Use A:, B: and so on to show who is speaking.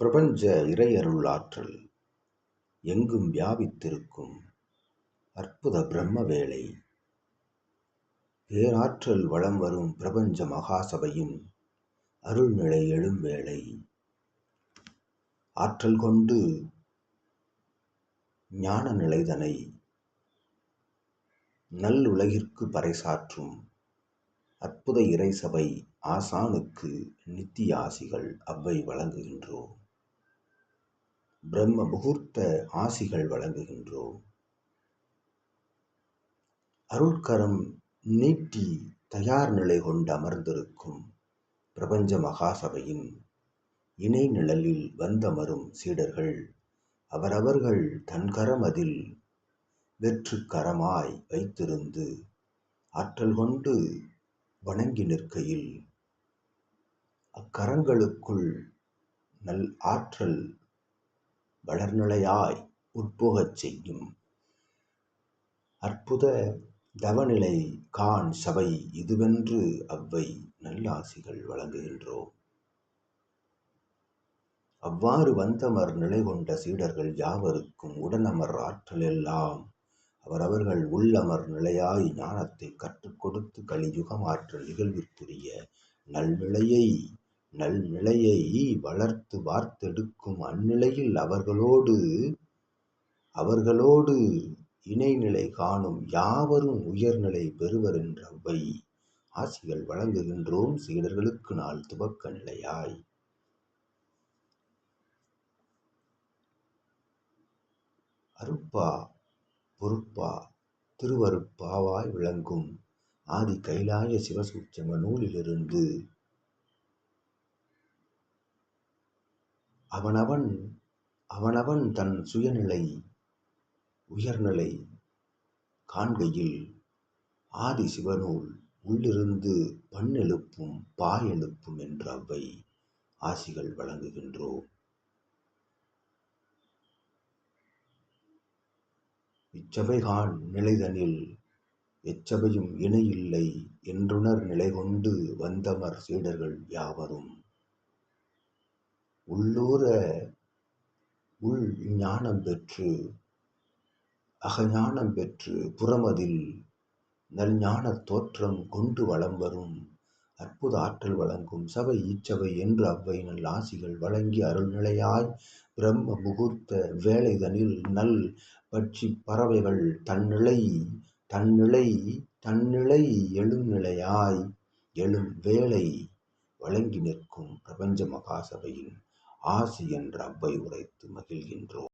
A: பிரபஞ்ச இறையருள் ஆற்றல் எங்கும் வியாபித்திருக்கும் அற்புத பிரம்ம வேளை பேராற்றல் வளம் வரும் பிரபஞ்ச மகாசபையின் அருள்நிலை எழும் வேளை. ஆற்றல் கொண்டு ஞான நிலைதனை நல்லுலகிற்கு பறைசாற்றும் அற்புத இறைசபை ஆசானுக்கு நித்திய ஆசிகள் அவ்வை வழங்குகின்றோம். பிரம்ம முகூர்த்த ஆசிகள் வழங்குகின்றோம். அருட்கரம் நீட்டி தயார் நிலை கொண்டு அமர்ந்திருக்கும் பிரபஞ்ச மகாசபையின் இணை நிழலில் வந்தமரும் சீடர்கள் அவரவர்கள் தன்கரம் அதில் வெற்று கரமாய் வைத்திருந்து ஆற்றல் கொண்டு வணங்கி நிற்கையில் அக்கரங்களுக்குள் நல் ஆற்றல் வளர்நிலையாய் உட்போகச் செய்யும். அற்புத தவநிலை கான் சபை இதுவென்று அவ்வை நல்லாசிகள் வழங்குகின்றோம் அவ்வாறு வந்தமர் நிலை கொண்ட சீடர்கள் யாவருக்கும் உடனமர் ஆற்றல் எல்லாம் அவரவர்கள் உள்ளமர் நிலையாய் ஞானத்தை கற்றுக் கொடுத்து கலியுகமாற்றல் நிகழ்விற்குரிய நல்நிலையை நல்நிலையை வளர்த்து வார்த்தெடுக்கும் அந்நிலையில் அவர்களோடு அவர்களோடு இணைநிலை காணும் யாவரும் உயர்நிலை பெறுவர் என்ற அவ்வை ஆசிகள் வழங்குகின்றோம் சீடர்களுக்கு நாள் துவக்க நிலையாய் அருப்பா பொறுப்பா திருவருட்பாவாய் விளங்கும் ஆதி கைலாய சிவசூட்சம நூலிலிருந்து அவனவன் அவனவன் தன் சுயநிலை உயர்நிலை காண்கையில் ஆதி சிவநூல் உள்ளிருந்து பண்ணெழுப்பும் பாயெழுப்பும் என்ற அவ்வை ஆசிகள் வழங்குகின்றோம் இச்சபைகான் நிலைதனில் எச்சபையும் இணையில்லை என்றுணர் நிலை கொண்டு வந்தமர் சீடர்கள் யாவரும்? உள்ளூர உள் ஞானம் பெற்று அகஞானம் பெற்று புறமதில் நல்ஞான தோற்றம் கொண்டு வளம் வரும் அற்புத ஆற்றல் வழங்கும் சபை இச்சபை என்று அவ்வை நல் ஆசிகள் வழங்கி அருள்நிலையாய் பிரம்ம முகூர்த்த வேலைதனில் நல் பட்சி பறவைகள் தன்னிலை தன்னிலை தன்னிலை எழுநிலையாய் எழும் வேலை வழங்கி நிற்கும் பிரபஞ்ச மகாசபையின் ஆசி என்ற அவ்வை உரைத்து மகிழ்கின்றோம்.